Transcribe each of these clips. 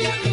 Yeah.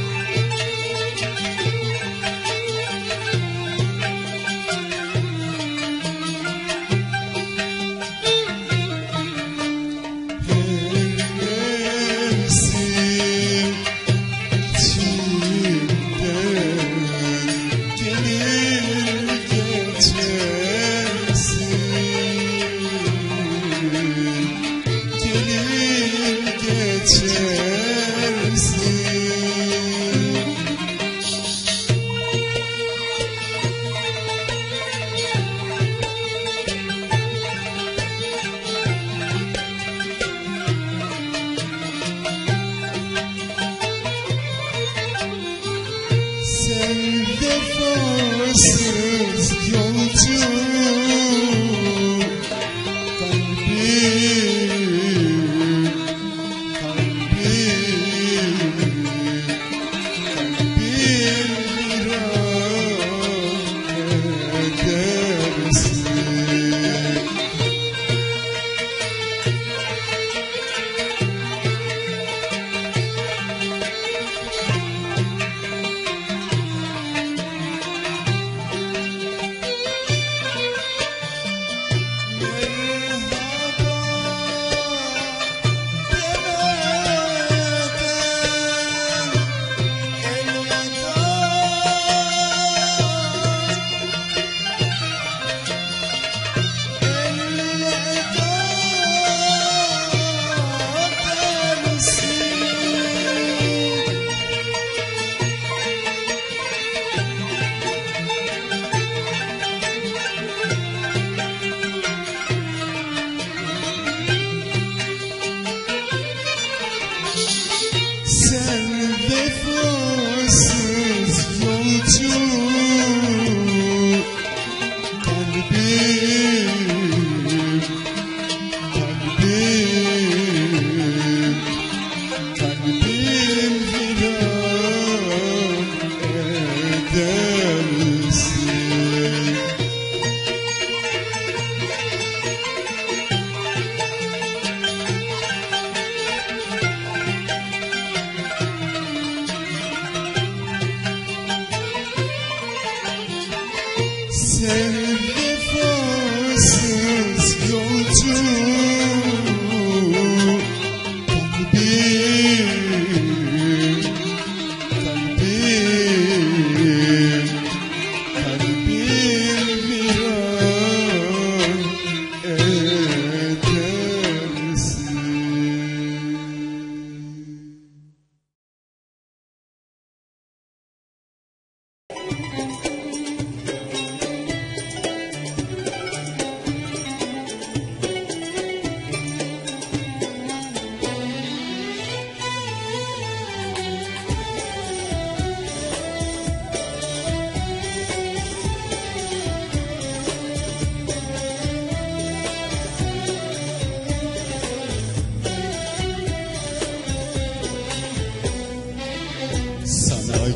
Sen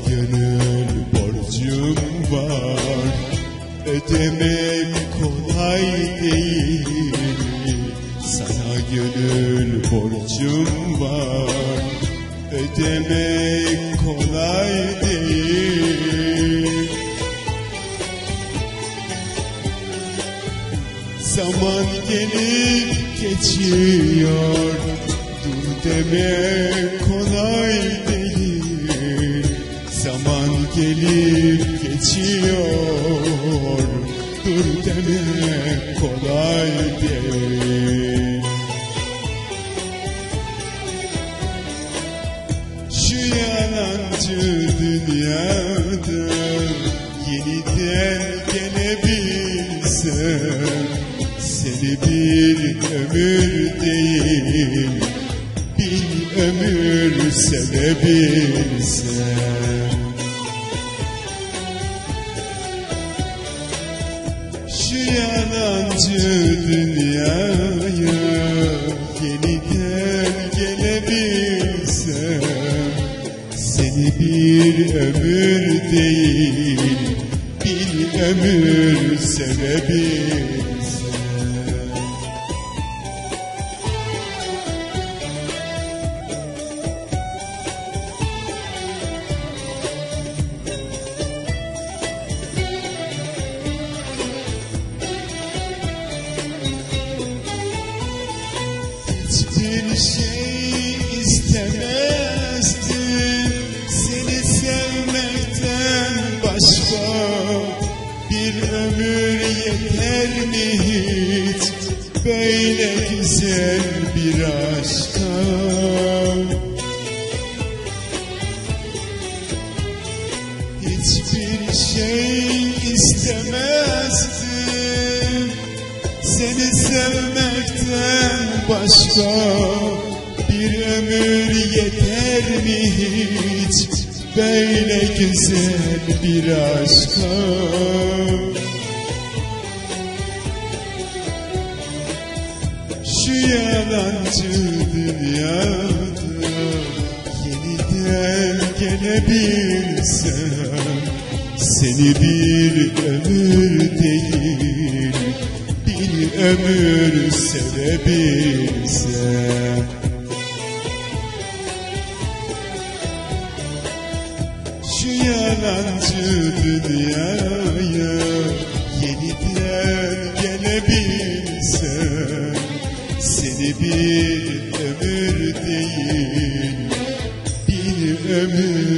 gönül borcum var. Ödemek kolay değil. Sana gönül borcum var. Ödemek kolay değil. Zaman gelip geçiyor. Dur demek kolay değil gelip geçiyor. Dur demek kolay değil Şu yalancı dünyada yeniden gelebilsem Seni bir ömür değil bin ömür sevebilsem yalancı dünyaya yeniden gelebilsem Seni bir ömür değil bin ömür sevebilsem Hiçbir şey istemezdim Seni sevmekten başka Bir ömür yeter mi hiç? Böyle güzel başka bir ömür yeter mi hiç? Böyle güzel bir aşka. Şu yalancı dünyada yeniden gelebilsem Seni bir ömür değil ömür sevebilsem Şu yalancı dünyaya yeniden gelebilsem Seni bir ömür değil bir ömür